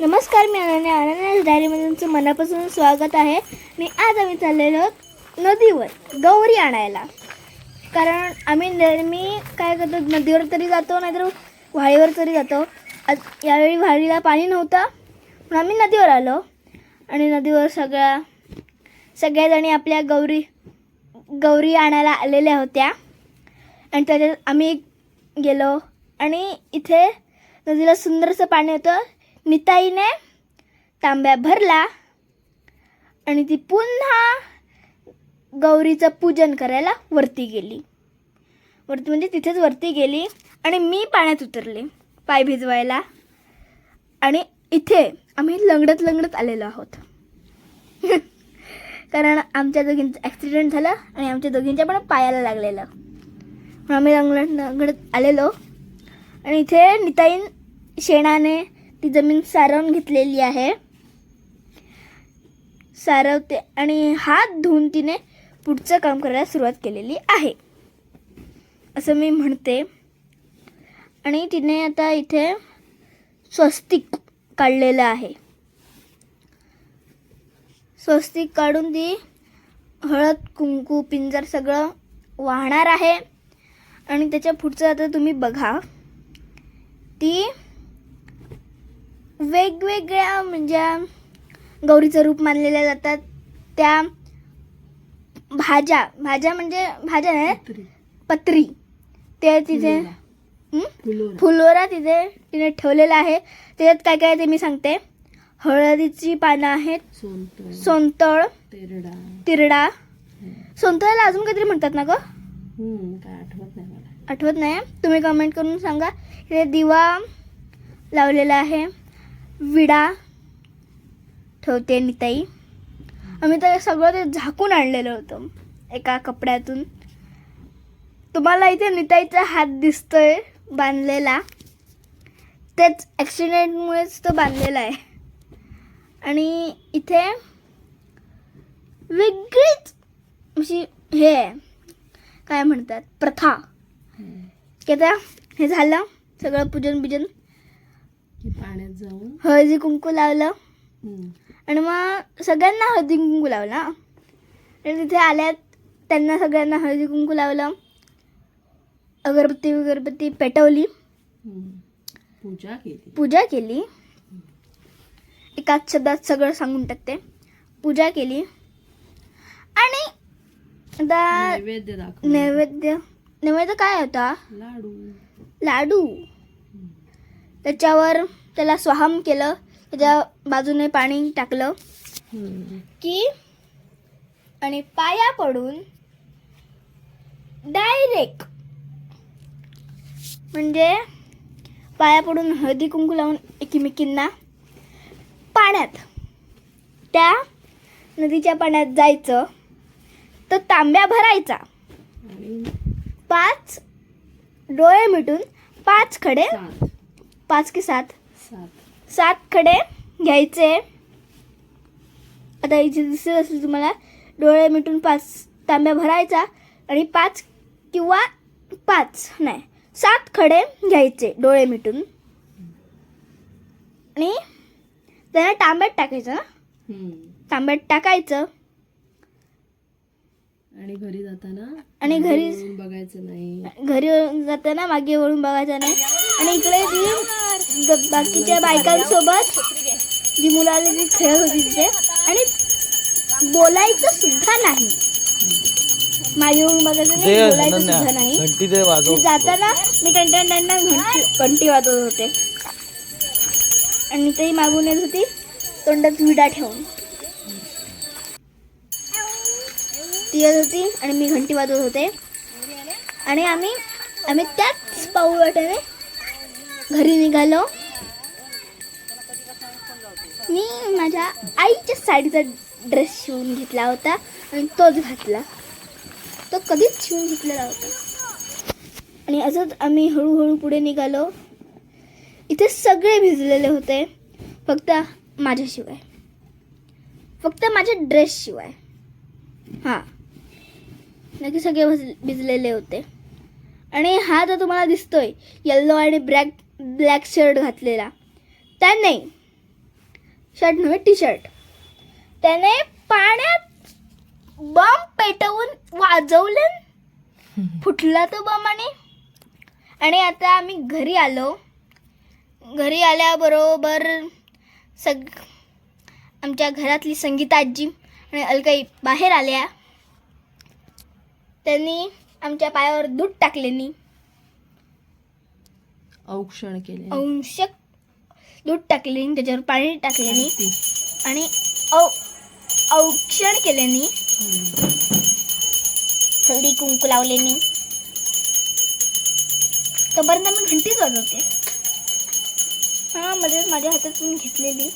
नमस्कार मी अनन्या. अनन्या डायरीमध्ये तुमचं मनापासून स्वागत आहे. मी आज आम्ही चाललेलो नदीवर गौरी आणायला. कारण आम्ही नेहमी काय करतो नदीवर तरी जातो नाहीतर व्हाळीवर तरी जातो. आज यावेळी व्हाळीला पाणी नव्हतं म्हणून आम्ही नदीवर आलो. आणि नदीवर सगळ्या सगळ्याजणी आपल्या गौरी गौरी आणायला आलेल्या होत्या. आणि त्याच्यात आम्ही गेलो. आणि इथे नदीला सुंदरसं पाणी होतं. निताईने तांब्या भरला आणि ती पुन्हा गौरीचं पूजन करायला वरती गेली. वरती म्हणजे तिथेच वरती गेली आणि मी पाण्यात उतरले पाय भिजवायला. आणि इथे आम्ही लंगडत लंगडत आलेलो आहोत. कारण आमच्या दोघींचं ॲक्सिडेंट झालं आणि आमच्या दोघींच्या पण पायाला लागलेलं. म्हणून आम्ही लंगडत लंगडत आलेलो. आणि इथे निताईन शेणाने ती जमीन सारवून घेतलेली आहे. सारवते आणि हात धुवून तिने पुढचं काम करायला सुरुवात केलेली आहे. असं मी म्हणते. आणि तिने आता इथे स्वस्तिक काढलेलं आहे. स्वस्तिक काढून ती हळद कुंकू पिंजर सगळं वाहणार आहे. आणि त्याच्या पुढचं आता तुम्ही बघा. ती वेगवेगळ्या म्हणजे गौरीचं रूप मानलेल्या जातात. त्या भाज्या भाज्या म्हणजे भाज्या नाही पत्री. ते तिथे? फुलोरा. तिथे तिने ठेवलेला आहे. त्याच्यात काय काय ते मी सांगते. हळदीची पानं आहेत. सोनतळ तेरडा. तिरडा. सोनतळाला अजून काहीतरी म्हणतात ना ग? आठवत नाही तुम्ही कमेंट करून सांगा. इथे दिवा लावलेला आहे. विडा ठेवते निताई आम्ही तर सगळं ते झाकून आणलेलं होतं एका कपड्यातून. तुम्हाला इथे निताईचा हात दिसतोय बांधलेला. तेच ॲक्सिडेंटमुळेच तो बांधलेला आहे. आणि इथे वेगळीच अशी हे आहे. काय म्हणतात? प्रथा. की आता हे झालं. सगळं पूजन बिजन की पाण्यात जाऊन. हळदी कुंकू लावलं. हम्म, आणि मग सगळ्यांना हळदी कुंकू लावलं. आणि तिथे आल्यात त्यांना सगळ्यांना हळदी कुंकू लावलं. अगरबत्ती वगरबत्ती पेटवली. हम्म. पूजा केली. पूजा केली. एकाच शब्दात सगळं सांगून टाकते. पूजा केली. आणि आता नैवेद्य दाखव नैवेद्य नैवेद्य काय होता? लाडू. लाडू. त्याच्यावर त्याला स्वाहम केलं. त्याच्या बाजूने पाणी टाकलं. की आणि पाया पडून डायरेक्ट म्हणजे पाया पडून हळदी कुंकू लावून एकमेकींना पाण्यात त्या नदीच्या पाण्यात जायचं. तर तांब्या भरायचा. पाच डोळे मिटून पाच खडे पाच की सात? सात. सात खडे घ्यायचे. आता इथे दिसत असेल तुम्हाला डोळे मिटून पाच तांब्या भरायचा आणि पाच किंवा पाच नाही सात खडे घ्यायचे डोळे मिटून. आणि त्याला तांब्यात टाकायचं ना. तांब्यात टाकायचं. आणि घरी जाताना आणि घरी- बघायचं नाही. घरी जाताना मागे वळून बघायचं नाही. आणि इकडे ती बाकीच्या बायकांसोबत जी मुलं आली ती खेळत होती तिथे आणि बोलायचं सुद्धा नाही. मागे वळून बघायचं नाही दे बोलायचं अनन्या सुद्धा नाही. घंटी दे वाजव मी जाताना मी टंटन टंटन घंटी घंटी वाजवत होते. आणि तेही मागून येत होती तोंडात विडा ठेवून. ती येत होती आणि मी घंटी वाजवत होते. आणि आम्ही आम्ही त्याच पाऊल वाट्याने घरी निघालो. मी माझ्या आईच्या साडीचा ड्रेस शिवून घेतला होता आणि तोच घातला. तो कधीच शिवून घेतलेला होता आणि असंच आम्ही हळूहळू पुढे निघालो. इथे सगळे भिजलेले होते फक्त माझ्याशिवाय. फक्त माझ्या ड्रेसशिवाय हां. नक्की सगळे भिज भिजलेले होते. आणि हा तर तुम्हाला दिसतोय येल्लो आणि ब्लॅक ब्लॅक शर्ट घातलेला. त्याने शर्ट नव्हे टी शर्ट त्याने पाण्यात बम पेटवून वाजवलं. फुटला तो बॉम्ब आणि आणि आता आम्ही घरी आलो. घरी आल्याबरोबर सग आमच्या घरातली संगीता आजी आणि अलकाई बाहेर आल्या. त्यांनी आमच्या पायावर दूध टाकलेनी औक्षण केले अंशक दूध टाकले त्याच्यावर पाणी टाकल्याने ती. आणि औ औक्षण केल्याने हम्म. हळदी कुंकू लावल्याने तोपर्यंत मी घंटीच वाजवते हां मध्ये माझ्या हातातून घेतलेली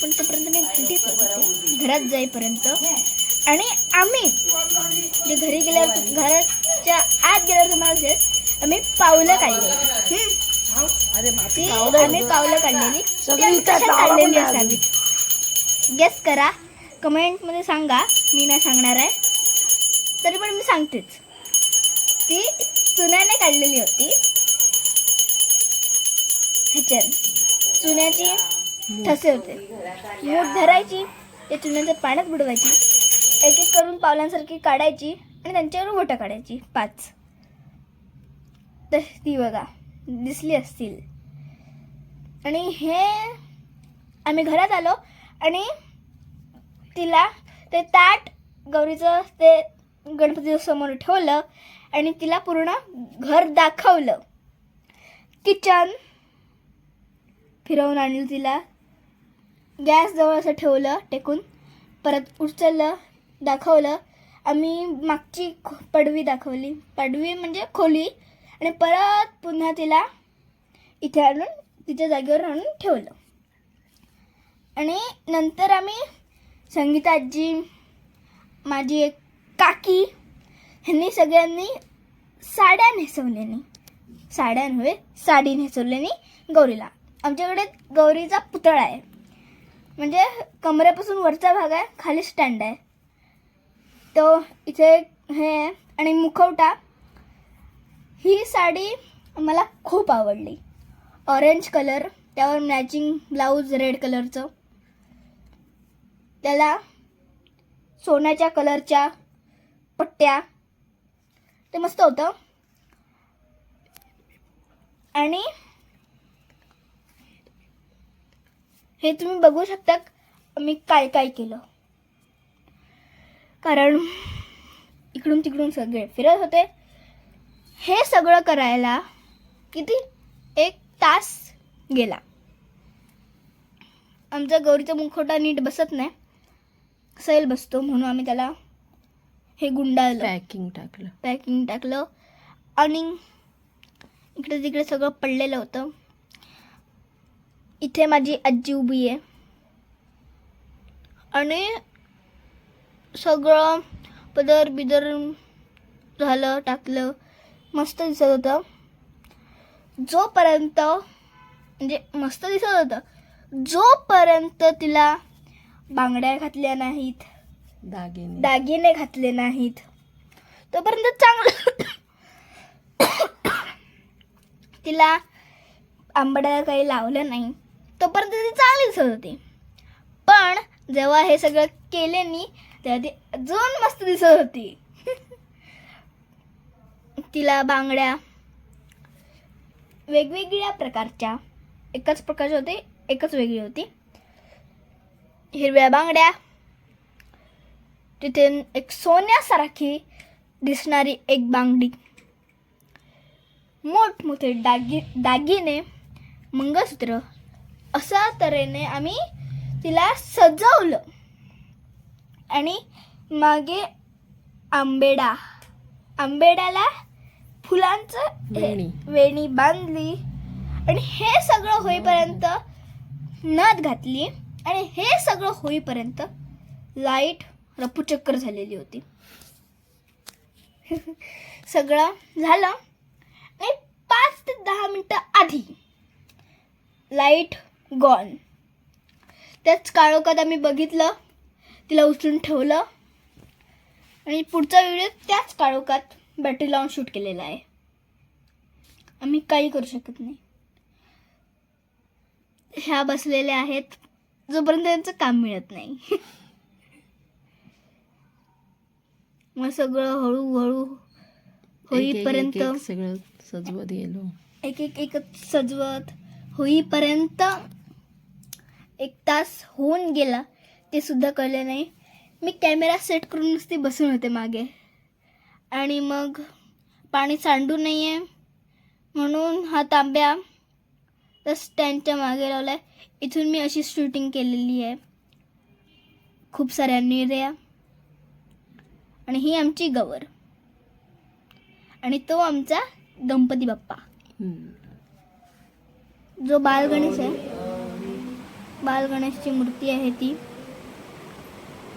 पण तोपर्यंत मी घंटीच वाजवते घरात जाईपर्यंत आणि आम्ही जे घरी गेल्यावर घराच्या आत गेल्यावर तुम्हाला आम्ही पावलं काढली. ती आम्ही पावलं काढलेली. ती आम्ही कशात काढलेली असावीत गेस करा. कमेंटमध्ये सांगा. मी नाही सांगणार आहे. तरी पण मी सांगतेच. ती चुन्याने काढलेली होती. ह्याच्यात. चुन्याची ठसे होते. मूठ धरायची ते चुन्याच्या पाण्यात बुडवायची. एक एक करून पावलांसारखी काढायची आणि त्यांच्यावर बोटं काढायची. पाच. ती बघा. दिसली असतील. आणि हे आम्ही घरात आलो आणि तिला ते ताट गौरीचं ते गणपती समोर ठेवलं आणि तिला पूर्ण घर दाखवलं. किचन फिरवून आणलं तिला. गॅस जवळ असं ठेवलं टेकून. परत उचललं दाखवलं. आम्ही मागची पडवी दाखवली. पडवी म्हणजे खोली. आणि परत पुन्हा तिला इथे आणून तिच्या जागेवर आणून ठेवलं. आणि नंतर आम्ही संगीता आजी माझी एक काकी ह्यांनी सगळ्यांनी साड्या नेसवल्यानी साड्या नव्हे साडी नेसवल्यानी गौरीला. आमच्याकडे गौरीचा पुतळा आहे. म्हणजे कमरेपासून वरचा भाग आहे खाली स्टँड आहे. तो इथे हे आहे आणि मुखवटा ही साडी मला खूप आवडली. ऑरेंज कलर त्यावर मॅचिंग ब्लाऊज रेड कलरचं त्याला सोन्याच्या कलरच्या पट्ट्या. ते मस्त होतं. आणि हे तुम्ही बघू शकता मी काय काय केलं. कारण इकडून तिकडून सगळे फिरत होते. हे सगळं करायला किती? एक तास गेला. आमचा गौरीचा मुखवटा नीट बसत नाही. सैल बसतो म्हणून आम्ही त्याला हे गुंडाळलं. पॅकिंग टाकलं. पॅकिंग टाकलं. आणि इकडे तिकडे सगळं पडलेलं होतं. इथे माझी आजी उभी आहे. आणि सगळं पदर बिदर झालं टाकलं. मस्त दिसत होतं. जोपर्यंत म्हणजे मस्त दिसत होतं. जोपर्यंत तिला बांगड्या घातल्या नाहीत दागिने. दागिने घातले नाहीत तोपर्यंत चांगलं तिला आंबड्याला काही लावलं नाही. तोपर्यंत ती चांगली दिसत होती. पण जेव्हा हे सगळं केले नी तेव्हा ती अजून मस्त दिसत होती. तिला बांगड्या. वेगवेगळ्या प्रकारच्या. एकच प्रकारची होती एकच वेगळी होती. हिरव्या बांगड्या. तिथे एक सोन्यासारखी दिसणारी एक बांगडी. मोठमोठे दागी दागिने मंगळसूत्र. अशा तऱ्हेने आम्ही तिला सजवलं. आणि मागे आंबेडा. आंबेड्याला फुलांचं वेणी. वेणी बांधली. आणि हे सगळं होईपर्यंत नथ घातली. आणि हे सगळं होईपर्यंत लाइट रपूचक्कर झालेली होती. सगळं झालं. आणि पाच ते दहा मिनटं आधी लाइट गॉन. त्याच काळोखात आम्ही बघितलं. तिला उचलून ठेवलं. आणि पुढचा व्हिडिओ त्याच काळोखात बॅटरी लावून शूट केलेला आहे. आम्ही काही करू शकत नाही. ह्या बसलेल्या आहेत. जोपर्यंत त्यांचं काम मिळत नाही. मग सगळं हळूहळू एक- एक- एक- होईपर्यंत एक सगळं सजवत गेलो. एक एक एकच सजवत होईपर्यंत एक तास होऊन गेला. ते सुद्धा कळले नाही. मी कॅमेरा सेट करून नुसती बसून होते मागे. आणि मग पाणी सांडू नये म्हणून हा तांब्या तर स्टँडच्या मागे लावला आहे इथून मी अशी शूटिंग केलेली आहे. खूप साऱ्या निर्या. आणि ही आमची गवर. आणि तो आमचा गणपती बाप्पा. जो बालगणेश आहे. बालगणेशची मूर्ती आहे ती.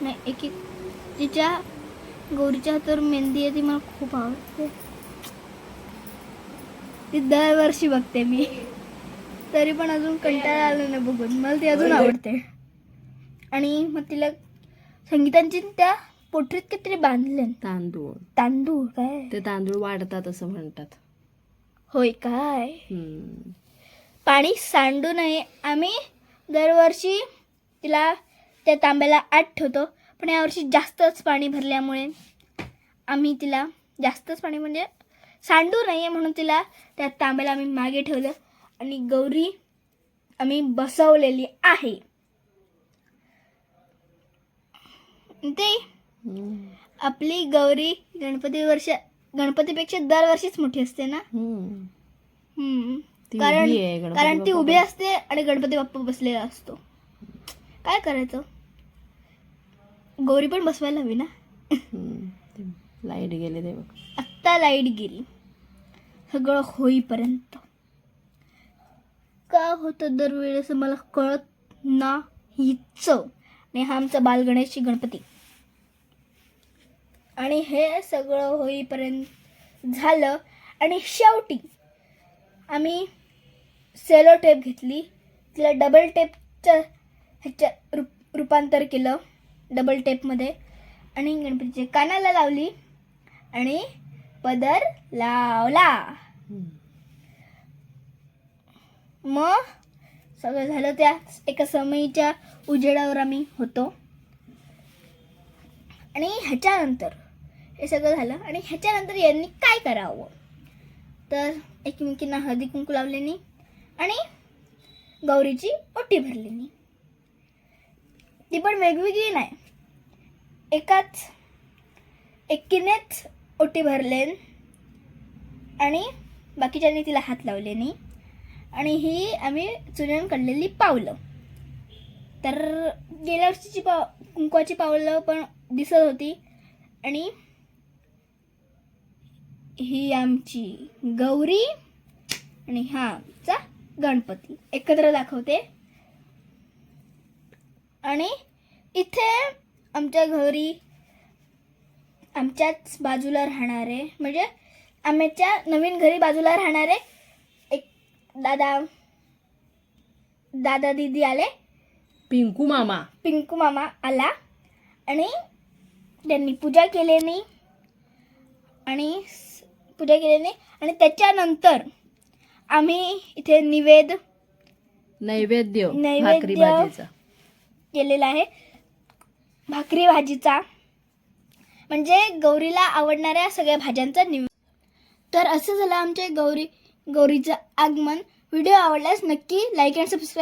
नाही एक एक तिच्या गौरीच्या हातावर मेहंदी आहे ती मला खूप आवडते. ती दरवर्षी बघते मी. तरी पण अजून कंटाळा आला नाही बघून. मला ती अजून आवडते. आणि मग तिला संगीतांची त्या पोटरीत काहीतरी बांधले तांदूळ. तांदूळ काय? ते तांदूळ वाढतात असं म्हणतात. होय काय. पाणी सांडू नये. आम्ही दरवर्षी तिला त्या तांब्याला आत ठेवतो. पण यावर्षी जास्तच पाणी भरल्यामुळे आम्ही तिला जास्तच पाणी म्हणजे सांडू नये म्हणून तिला त्या तांब्याला आम्ही मागे ठेवलं आणि गौरी आम्ही बसवलेली आहे. ते. आपली गौरी गणपती वर्ष गणपतीपेक्षा दरवर्षीच मोठी असते ना? हम्म. कारण आहे, कारण ती उभी असते आणि गणपती बाप्पा बसलेला असतो. काय करायचं? गौरी पण बसवायला हवी ना? लाइट गेले ते बघ. आत्ता लाइट गेली. सगळं होईपर्यंत. का होतं दरवेळेस मला कळत नाहीच आणि हा आमचा बालगणेशची गणपती. आणि हे सगळं होईपर्यंत झालं. आणि शेवटी आम्ही सेलो टेप घेतली. तिला डबल टेपचं ह्याच्या रूप रूपांतर केलं. डबल टेपमध्ये आणि गणपतीचे कानाला लावली. आणि पदर लावला. मग सगळं झालं त्या एका समयीच्या उजेडावर आम्ही होतो. आणि ह्याच्यानंतर हे सगळं झालं. आणि ह्याच्यानंतर यांनी काय करावं? तर एकमेकींना हळदी कुंकू लावल्यानी आणि गौरीची ओटी भरलेली. ती पण वेगवेगळी नाही. एकाच एकीनेच ओटी भरले आणि बाकीच्यांनी तिला हात लावले नाही आणि ही आम्ही चुन्यान काढलेली पावलं. तर गेल्या वर्षीची पाव कुंकवाची पावलं पण दिसत होती आणि ही आमची गौरी आणि हा आमचा गणपती. एकत्र दाखवते. आणि इथे आमच्या घरी आमच्याच बाजूला राहणारे म्हणजे आमच्या नवीन घरी बाजूला राहणारे एक दादा दादा दीदी आले. पिंकू मामा. पिंकू मामा आला. आणि त्यांनी पूजा केल्याने आणि पूजा केल्याने आणि त्याच्यानंतर आम्ही इथे निवेद नैवेद्य नैवेद्य. भाजीचा. केलेला आहे. भाकरी भाजीचा. म्हणजे गौरीला आवडणाऱ्या सगळ्या भाज्यांचा निव तर असं झालं आमच्या गौरी गौरीचं आगमन. व्हिडिओ आवडल्यास नक्की लाईक अँड सबस्क्राईब